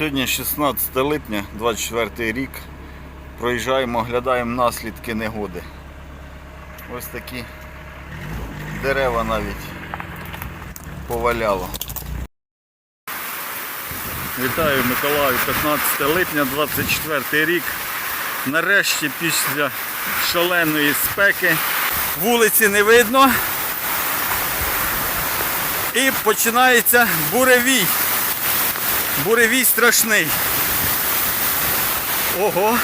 Сьогодні 16 липня, 24 рік. Проїжджаємо, оглядаємо наслідки негоди. Ось такі дерева навіть поваляло. Вітаю Миколаю, 15 липня, 24 рік. Нарешті після шаленої спеки вулиці не видно. І починається буревій. Буревій страшний. Ого.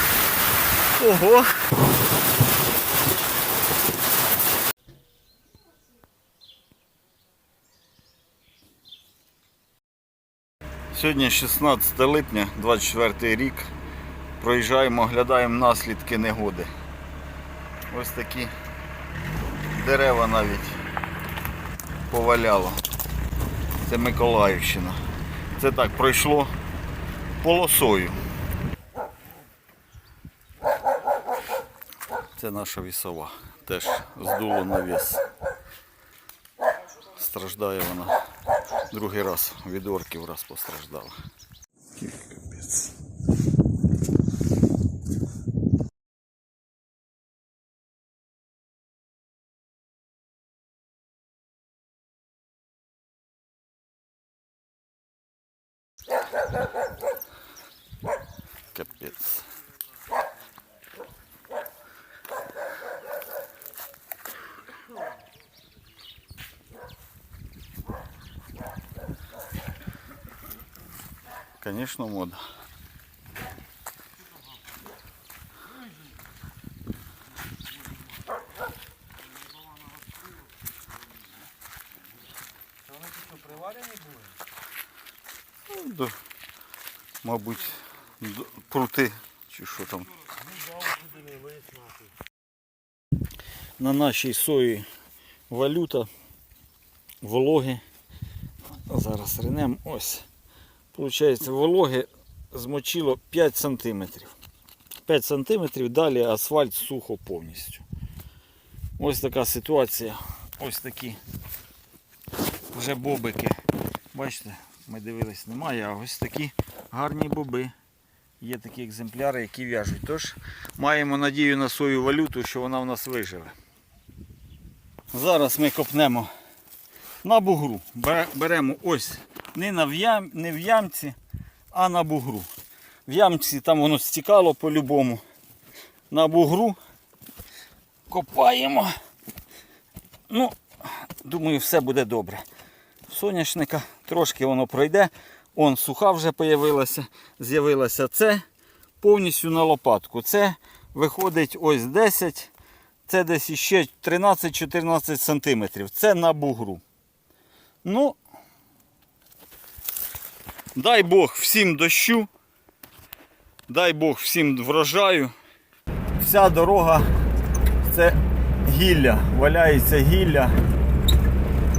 Ого. Сьогодні 16 липня, 24 рік. Проїжджаємо, оглядаємо наслідки негоди. Ось такі дерева навіть поваляло. Це Миколаївщина. Це так пройшло полосою. Це наша вісова. Теж здуло на вес. Страждає вона. Другий раз від орків раз постраждала. Капець. Конечно, мода. Ну. Мабуть, д- прути чи що там. На нашій сої валюта, вологи. Зараз ринем ось. Получається, вологи змочило 5 см. 5 см, далі асфальт сухо повністю. Ось така ситуація. Ось такі вже бобики. Бачите, ми дивились, немає, а ось такі гарні боби. Є такі екземпляри, які в'яжуть. Тож маємо надію на свою валюту, що вона в нас виживе. Зараз ми копнемо на бугру. Беремо ось не, на в не в ямці, а на бугру. В ямці там воно стікало по-любому. На бугру копаємо. Ну, думаю, все буде добре. Соняшника трошки воно пройде. Он суха вже появилася, з'явилася це повністю на лопатку. Це виходить ось 10, це десь іще 13-14 см. Це на бугру. Ну, дай Бог всім дощу, дай Бог всім врожаю. Вся дорога це гілля, валяється гілля,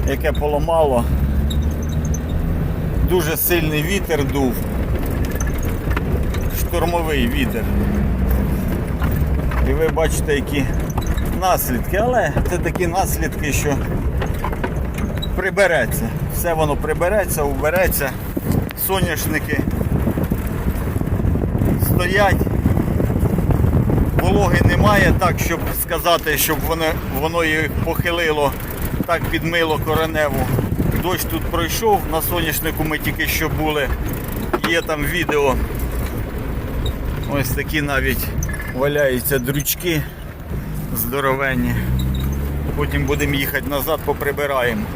яке поламало. Дуже сильний вітер дув. Штурмовий вітер. І ви бачите, які наслідки, але це такі наслідки, що прибереться. Все воно прибереться, убереться. Соняшники стоять. Вологи немає, так, щоб сказати, щоб воно, воно їх похилило, так підмило кореневу. Дощ тут пройшов, на соняшнику ми тільки що були. Є там відео. Ось такі навіть валяються дрючки здоровенні. Потім будемо їхати назад, поприбираємо.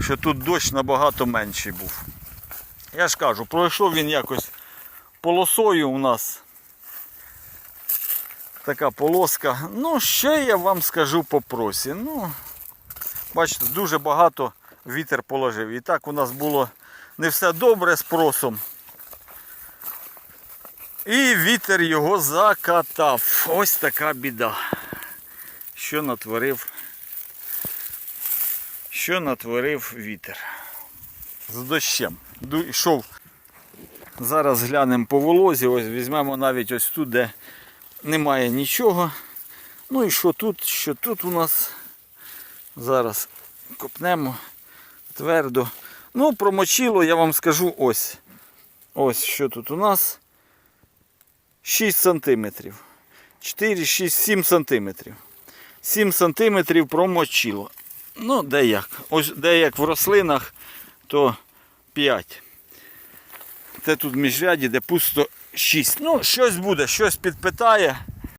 Що тут дощ набагато менший був. Я ж кажу, пройшов він якось полосою у нас. Така полоска. Ну, що я вам скажу по просі. Ну, бачите, дуже багато вітер положив. І так у нас було не все добре з просом. І вітер його закатав. Ось така біда. Що натворив? Що натворив вітер? З дощем. Йшов. Зараз глянемо по волозі. Ось візьмемо навіть ось тут, де немає нічого. Ну і що тут, що тут у нас? Зараз копнемо твердо. Ну, промочило, я вам скажу ось. Ось що тут у нас. 6 сантиметрів. 4, 6, 7 сантиметрів. 7 сантиметрів промочило. Ну, де як. Ось де як в рослинах, то 5. Це тут міжряді, де пусто 6. Ну, щось буде, щось підпитає.